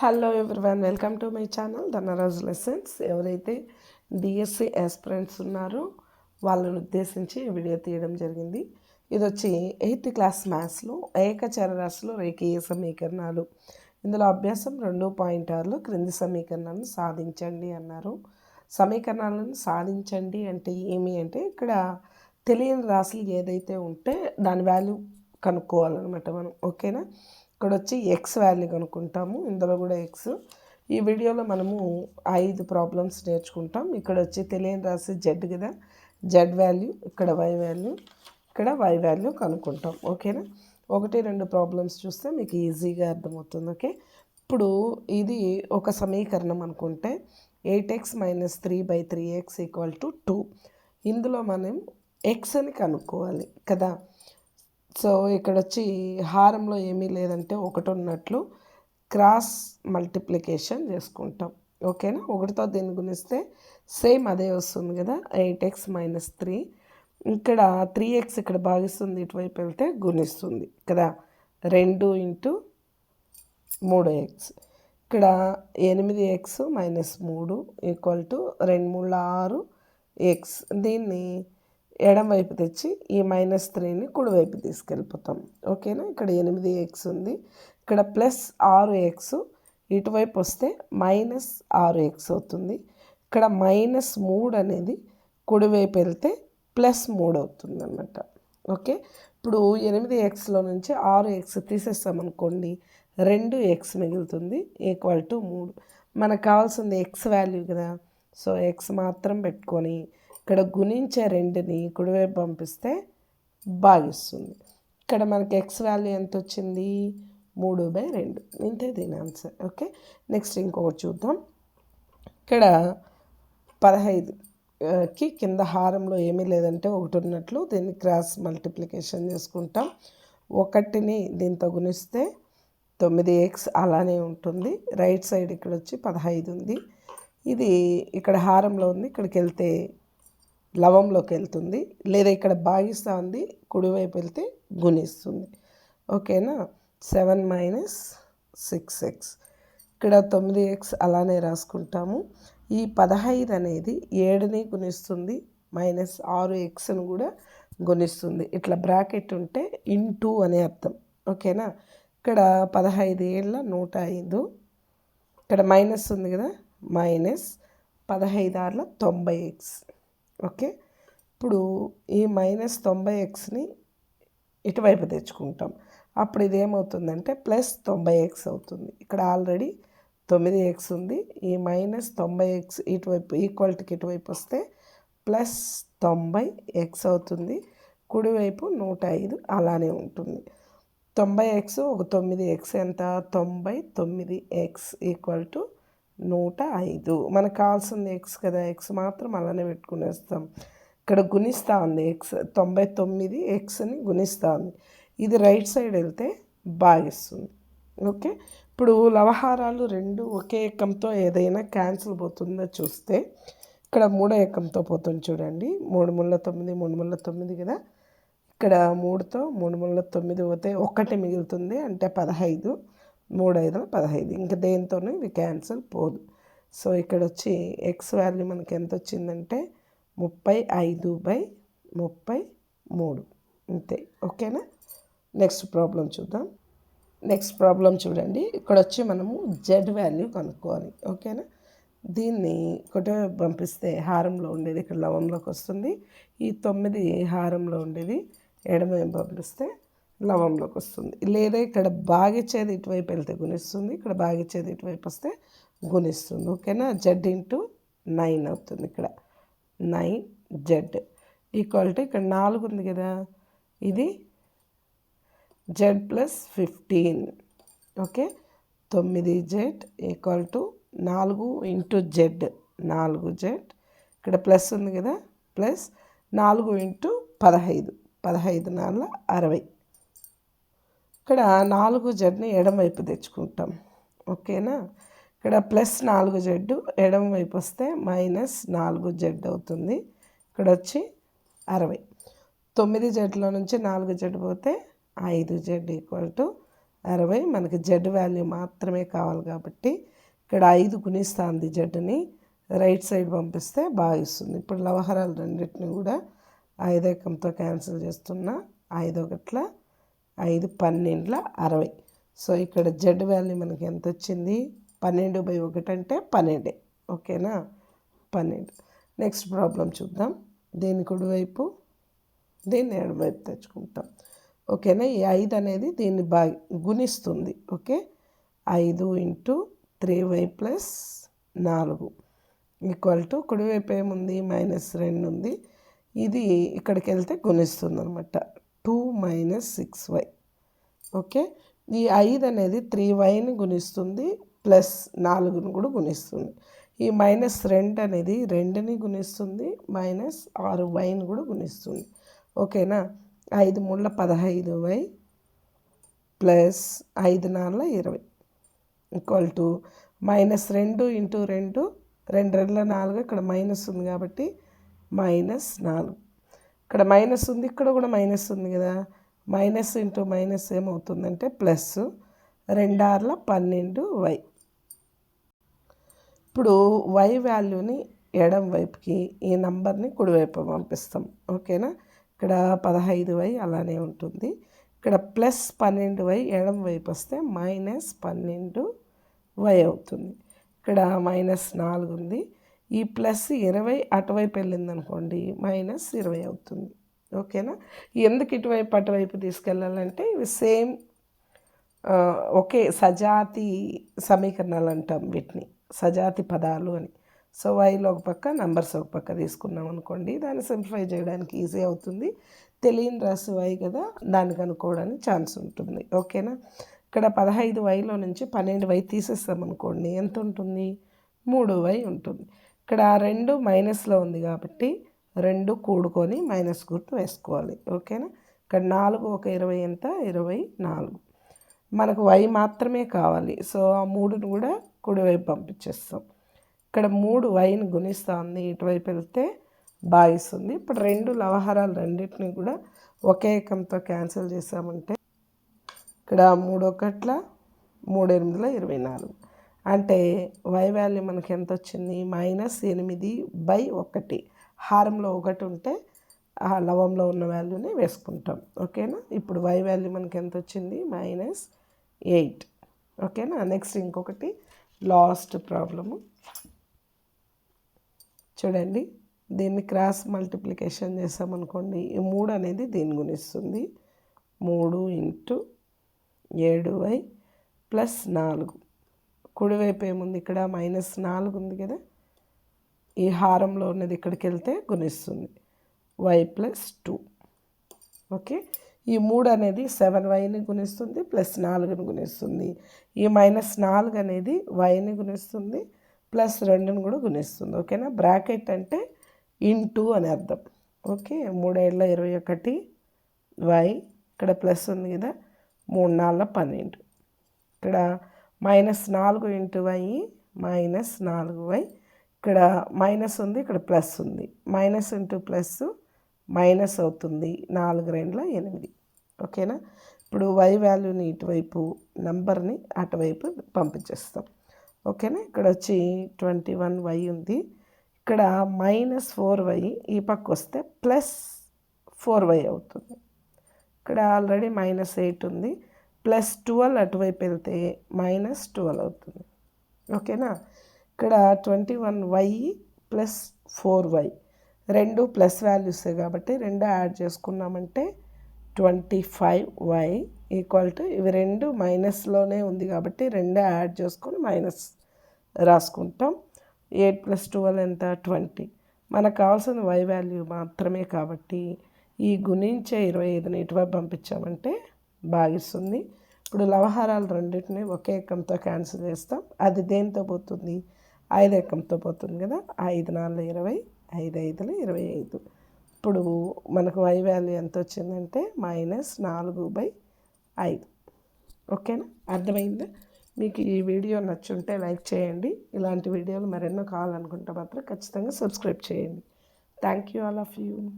Hello everyone welcome to my channel Dhanraj lessons. ఎవరైతే DSC aspirants ఉన్నారో వాళ్ళని ఉద్దేశించి వీడియో తీయడం జరిగింది. ఇది వచ్చి ఎయిత్ క్లాస్ మ్యాథ్స్లో ఏకచర రాశులు రేఖీయ సమీకరణాలు. ఇందులో అభ్యాసం రెండు పాయింట్ ఆరులో క్రింది సమీకరణాలను సాధించండి అన్నారు. సమీకరణాలను సాధించండి అంటే ఏమి అంటే ఇక్కడ తెలియని రాశులు ఏదైతే ఉంటే దాని వాల్యూ కనుక్కోవాలన్నమాట మనం ఓకేనా? ఇక్కడ వచ్చి ఎక్స్ వాల్యూ కనుక్కుంటాము. ఇందులో కూడా ఎక్స్ ఈ వీడియోలో మనము ఐదు ప్రాబ్లమ్స్ నేర్చుకుంటాం. ఇక్కడ వచ్చి తెలియని రాసి జెడ్ కదా? జెడ్ వాల్యూ ఇక్కడ వై వాల్యూ ఇక్కడ వై వాల్యూ కనుక్కుంటాం. ఓకేనా? ఒకటి రెండు ప్రాబ్లమ్స్ చూస్తే మీకు ఈజీగా అర్థమవుతుంది. ఓకే? ఇప్పుడు ఇది ఒక సమీకరణం అనుకుంటే eight X minus three by three X equal to two ఇందులో మనం ఎక్స్ అని కనుక్కోవాలి కదా? సో ఇక్కడ వచ్చి హారంలో ఏమీ లేదంటే ఒకటి ఉన్నట్లు క్రాస్ మల్టిప్లికేషన్ చేసుకుంటాం. ఓకేనా? ఒకటితో దీన్ని గుణిస్తే సేమ్ అదే వస్తుంది కదా? Eight X minus three. ఇక్కడ త్రీ ఎక్స్ ఇక్కడ భాగిస్తుంది ఇటువైపు వెళ్తే గుణిస్తుంది కదా? రెండు ఇంటూ మూడు ఎక్స్. ఇక్కడ ఎనిమిది ఎక్స్ మైనస్ మూడు ఈక్వల్ టు రెండు మూడు ఆరు ఎక్స్. దీన్ని ఎడం వైపు తెచ్చి ఈ మైనస్ త్రీని కుడివైపు తీసుకెళ్ళిపోతాం. ఓకేనా? ఇక్కడ ఎనిమిది ఎక్స్ ఉంది. ఇక్కడ ప్లస్ ఆరు ఎక్స్ ఇటువైపు వస్తే మైనస్ ఆరు ఎక్స్ అవుతుంది. ఇక్కడ మైనస్ మూడు అనేది కుడివైపు వెళ్తే ప్లస్ మూడు అవుతుంది అన్నమాట ఓకే? ఇప్పుడు ఎనిమిది ఎక్స్లో నుంచి ఆరు ఎక్స్ తీసేస్తామనుకోండి రెండు ఎక్స్ మిగులుతుంది ఈక్వల్ టు మూడు. మనకు కావాల్సింది ఎక్స్ వాల్యూ కదా. సో ఎక్స్ మాత్రం పెట్టుకొని ఇక్కడ గుణించే రెండుని కుడివైపు పంపిస్తే భాగిస్తుంది. ఇక్కడ మనకి ఎక్స్ వాల్యూ ఎంత వచ్చింది మూడు బై రెండు. ఇంతే దీని ఆన్సర్ ఓకే నెక్స్ట్ ఇంకొకటి చూద్దాం. ఇక్కడ పదహైదు కి కింద హారంలో ఏమీ లేదంటే ఒకటి ఉన్నట్లు దీన్ని క్రాస్ మల్టిప్లికేషన్ చేసుకుంటాం. ఒకటిని దీంతో గుణిస్తే తొమ్మిది ఎక్స్ అలానే ఉంటుంది. రైట్ సైడ్ ఇక్కడ వచ్చి పదహైదు ఉంది. ఇది ఇక్కడ హారంలో ఉంది. ఇక్కడికి వెళ్తే లవంలోకి వెళ్తుంది. లేదా ఇక్కడ భాగిస్తా ఉంది కుడివైపు వెళ్తే గుణిస్తుంది. ఓకేనా? Seven minus six X. ఇక్కడ తొమ్మిది ఎక్స్ అలానే రాసుకుంటాము. ఈ పదహైదు అనేది ఏడుని గుణిస్తుంది మైనస్ ఆరు ఎక్స్ని కూడా గుణిస్తుంది. ఇట్లా బ్రాకెట్ ఉంటే ఇంటూ అనే అర్థం. ఓకేనా? ఇక్కడ పదహైదు ఏళ్ళ నూట ఐదు. ఇక్కడ మైనస్ ఉంది కదా? మైనస్ పదహైదు ఆర్ల తొంభై ఎక్స్. ఓకే? ఇప్పుడు ఈ మైనస్ తొంభై ఎక్స్ని ఇటువైపు తెచ్చుకుంటాం. అప్పుడు ఇది ఏమవుతుందంటే ప్లస్ తొంభై ఎక్స్ అవుతుంది. ఇక్కడ ఆల్రెడీ తొమ్మిది ఎక్స్ ఉంది. ఈ మైనస్ తొంభై ఎక్స్ ఇటువైపు ఈక్వాలిటీకి ఇటువైపు వస్తే ప్లస్ తొంభై ఎక్స్ అవుతుంది. కుడివైపు నూట ఐదు అలానే ఉంటుంది. తొంభై ఎక్స్ ఒక తొమ్మిది ఎక్స్ ఎంత? తొంభై తొమ్మిది ఎక్స్ ఈక్వల్ టు నూట ఐదు. మనకు కావాల్సింది ఎక్స్ కదా. ఎక్స్ మాత్రం అలానే పెట్టుకునేస్తాం. ఇక్కడ గుణిస్తూ ఉంది ఎక్స్ తొంభై తొమ్మిది ఎక్స్ని గుణిస్తూ ఉంది ఇది రైట్ సైడ్ వెళ్తే భాగిస్తుంది ఓకే ఇప్పుడు లవహారాలు రెండు ఒకే ఎక్కంతో ఏదైనా క్యాన్సిల్ పోతుందో చూస్తే ఇక్కడ మూడో ఎక్కంతో పోతుంది చూడండి. మూడు ముళ్ళ తొమ్మిది మూడు ముళ్ళ తొమ్మిది కదా. ఇక్కడ మూడుతో మూడు ముళ్ళ తొమ్మిది పోతే ఒకటి మిగులుతుంది అంటే పదహైదు. మూడు ఐదుల పదహైదు. ఇంకా దేంతోనూ ఇది క్యాన్సిల్ పోదు. సో ఇక్కడ వచ్చి ఎక్స్ వాల్యూ మనకి ఎంత వచ్చిందంటే ముప్పై ఐదు బై ముప్పై మూడు అంతే ఓకేనా? నెక్స్ట్ ప్రాబ్లం చూద్దాం. నెక్స్ట్ ప్రాబ్లం చూడండి. ఇక్కడ వచ్చి మనము జెడ్ వాల్యూ కనుక్కోవాలి. ఓకేనా? దీన్ని ఒకటే పంపిస్తే హారంలో ఉండేది ఇక్కడ లవంలోకి వస్తుంది. ఈ తొమ్మిది హారంలో ఉండేది ఎడమ పంపిస్తే లవంలోకి వస్తుంది. లేదా ఇక్కడ బాగిచ్చేది ఇటువైపు వెళ్తే గుణిస్తుంది ఇక్కడ బాగిచ్చేది ఇటువైపు వస్తే గుణిస్తుంది ఓకేనా? జెడ్ ఇంటూ నైన్ అవుతుంది ఇక్కడ. నైన్ జెడ్ ఈక్వాలిటీ ఇక్కడ నాలుగు ఉంది కదా. ఇది జెడ్ ప్లస్ ఫిఫ్టీన్ ఓకే? తొమ్మిది జెడ్ ఈక్వల్ టు నాలుగు ఇంటూ జెడ్ నాలుగు జెడ్ ఇక్కడ ప్లస్ ఉంది కదా. ప్లస్ నాలుగు ఇంటూ పదహైదు. పదహైదు నాలుగు అరవై. ఇక్కడ నాలుగు జడ్ని ఎడమవైపు తెచ్చుకుంటాం. ఓకేనా? ఇక్కడ ప్లస్ నాలుగు జడ్డు ఎడమవైపు వస్తే మైనస్ నాలుగు జెడ్ అవుతుంది. ఇక్కడ వచ్చి అరవై. తొమ్మిది జడ్లో నుంచి నాలుగు జడ్డు పోతే ఐదు జెడ్ ఈక్వల్ టు అరవై. మనకి జెడ్ వాల్యూ మాత్రమే కావాలి కాబట్టి ఇక్కడ ఐదు గుణిస్తుంది జడ్డుని రైట్ సైడ్ పంపిస్తే బాగా ఇస్తుంది. ఇప్పుడు లవహరాలు రెండింటిని కూడా ఐదకంతో క్యాన్సిల్ చేస్తున్నా. ఐదొకట్ల ఐదు పన్నెండుల అరవై. సో ఇక్కడ జెడ్ వాల్యూ మనకి ఎంత వచ్చింది పన్నెండు బై ఒకటి అంటే పన్నెండే. ఓకేనా? పన్నెండు. నెక్స్ట్ ప్రాబ్లం చూద్దాం. దీని కుడివైపు? దీన్ని ఎడమవైపు తెచ్చుకుంటాం. ఓకేనా? ఈ ఐదు అనేది దీన్ని బా గుణిస్తుంది. ఓకే? ఐదు ఇంటూ త్రీ వై ప్లస్ నాలుగు. ఈక్వల్ టు కుడివైపు ఏముంది? మైనస్ రెండు ఉంది. ఇది ఇక్కడికి వెళ్తే గుణిస్తుంది అనమాట two minus six Y. Okay? ఈ ఐదు అనేది త్రీ వైని గుణిస్తుంది ప్లస్ నాలుగుని కూడా గుణిస్తుంది. ఈ మైనస్ రెండు అనేది రెండుని గుణిస్తుంది మైనస్ ఆరు వైని కూడా గుణిస్తుంది. ఓకేనా? ఐదు మూడుల పదహైదు వై ప్లస్ ఐదు నాలుగు ఇరవై. ఈక్వల్ టు మైనస్ రెండు ఇంటూ రెండు రెండు రెండుల నాలుగు ఇక్కడ మైనస్ ఉంది కాబట్టి మైనస్ నాలుగు. ఇక్కడ మైనస్ ఉంది ఇక్కడ కూడా మైనస్ ఉంది కదా. మైనస్ ఇంటూ మైనస్ ఏమవుతుందంటే ప్లస్ రెండార్ల పన్నెండు వై ఇప్పుడు వై వాల్యూని ఎడం వైపుకి ఈ నంబర్ని కుడివైపు పంపిస్తాం. ఓకేనా ఇక్కడ పదహైదు వై అలానే ఉంటుంది. ఇక్కడ ప్లస్ పన్నెండు వై ఎడం వైపు వస్తే మైనస్ పన్నెండు వై అవుతుంది. ఇక్కడ మైనస్ నాలుగు ఉంది. ఈ ప్లస్ ఇరవై అటువైపు వెళ్ళింది అనుకోండి మైనస్ ఇరవై అవుతుంది. ఓకేనా? ఎందుకు ఇటువైపు అటువైపు తీసుకెళ్ళాలంటే ఇవి సేమ్ ఒకే సజాతి సమీకరణాలు అంటాం వీటిని. సజాతి పదాలు అని. సో వైలో ఒక పక్క నంబర్స్ ఒక పక్క తీసుకున్నాం అనుకోండి దాన్ని సింప్లిఫై చేయడానికి ఈజీ అవుతుంది. తెలియని రాసి వై కదా దానికి అనుకోవడానికి ఛాన్స్ ఉంటుంది. ఓకేనా? ఇక్కడ పదహైదు వైలో నుంచి పన్నెండు వై తీసేస్తాం అనుకోండి ఎంత ఉంటుంది? మూడు వై ఉంటుంది. ఇక్కడ రెండు మైనస్లో ఉంది కాబట్టి రెండు కూడుకొని మైనస్ గుర్తు వేసుకోవాలి. ఓకేనా? ఇక్కడ నాలుగు ఒక ఇరవై ఎంత? ఇరవై నాలుగు. మనకు వై మాత్రమే కావాలి. సో ఆ మూడును కూడా కుడివైపు పంపించేస్తాం. ఇక్కడ మూడు వైని గుణిస్తూ ఉంది ఇటువైపు వెళ్తే భాగిస్తుంది ఇప్పుడు రెండు లవహారాలు రెండింటిని కూడా ఒకే ఏకంతో క్యాన్సిల్ చేసామంటే ఇక్కడ మూడు ఒకట్ల మూడు ఎనిమిదిలో ఇరవై నాలుగు. అంటే వై వాల్యూ మనకి ఎంత వచ్చింది మైనస్ ఎనిమిది బై ఒకటి. హారంలో ఒకటి ఉంటే ఆ లవంలో ఉన్న వాల్యూని వేసుకుంటాం. ఓకేనా ఇప్పుడు వై వాల్యూ మనకి ఎంత వచ్చింది మైనస్ ఎయిట్ ఓకేనా నెక్స్ట్ ఇంకొకటి. లాస్ట్ ప్రాబ్లము చూడండి. దీన్ని క్రాస్ మల్టిప్లికేషన్ చేసామనుకోండి ఈ మూడు అనేది దీని గుణిస్తుంది. మూడు ఇంటూ ఏడు వై ప్లస్ నాలుగు. కుడివైపు ఏముంది? ఇక్కడ మైనస్ నాలుగు ఉంది కదా? ఈ హారంలో ఉన్నది ఇక్కడికి వెళ్తే గుణిస్తుంది. Y plus two. ఓకే? ఈ మూడు అనేది సెవెన్ వైని గుణిస్తుంది ప్లస్ నాలుగుని గుణిస్తుంది. ఈ మైనస్ నాలుగు అనేది వైని గుణిస్తుంది ప్లస్ రెండుని కూడా గుణిస్తుంది. ఓకేనా? బ్రాకెట్ అంటే ఇంటూ అని అర్థం. ఓకే? మూడేళ్ళ ఇరవై ఒకటి వై. ఇక్కడ ప్లస్ ఉంది కదా? మూడు నాళ్ళ పన్నెండు. ఇక్కడ మైనస్ నాలుగు ఇంటూ వై మైనస్ నాలుగు వై. ఇక్కడ మైనస్ ఉంది ఇక్కడ ప్లస్ ఉంది. మైనస్ ఇంటూ ప్లస్ మైనస్ అవుతుంది. నాలుగు రెండుల ఎనిమిది. ఓకేనా? ఇప్పుడు వై వాల్యూని ఇటువైపు నంబర్ని అటువైపు పంపించేస్తాం. ఓకేనా? ఇక్కడ వచ్చి ట్వంటీ వన్ వై ఉంది. ఇక్కడ మైనస్ ఫోర్ వై ఈ పక్క వస్తే ప్లస్ ఫోర్ వై అవుతుంది. ఇక్కడ ఆల్రెడీ మైనస్ ఎయిట్ ఉంది. ప్లస్ ట్వెల్వ్ అటువైపు వెళ్తే మైనస్ ట్వెల్వ్ అవుతుంది. ఓకేనా? ఇక్కడ twenty one Y plus four Y. రెండు ప్లస్ వాల్యూసే కాబట్టి రెండు యాడ్ చేసుకున్నామంటే twenty five Y equal to ఇవి రెండు మైనస్లోనే ఉంది కాబట్టి రెండు యాడ్ చేసుకొని మైనస్ రాసుకుంటాం. ఎయిట్ ప్లస్ ట్వెల్వ్ ఎంత? ట్వంటీ. మనకు కావాల్సిన వై వాల్యూ మాత్రమే కాబట్టి ఈ గుణించే ఇరవై ఐదుని ఇటువైపు పంపించామంటే భావిస్తుంది ఇప్పుడు లవహారాలు రెండింటిని ఒకే ఎక్కంతో క్యాన్సిల్ చేస్తాం. అది దేంతో పోతుంది? ఐదు ఎక్కంతో పోతుంది కదా? ఐదు నాలుగు ఇరవై ఐదు ఐదులు ఇరవై ఐదు. ఇప్పుడు మనకు వై వాల్యూ ఎంత వచ్చిందంటే మైనస్ నాలుగు బై ఐదు. ఓకేనా? అర్థమైందా? మీకు ఈ వీడియో నచ్చుంటే లైక్ చేయండి. ఇలాంటి వీడియోలు మరెన్నో కావాలనుకుంటే మాత్రం ఖచ్చితంగా సబ్స్క్రైబ్ చేయండి. Thank you all of you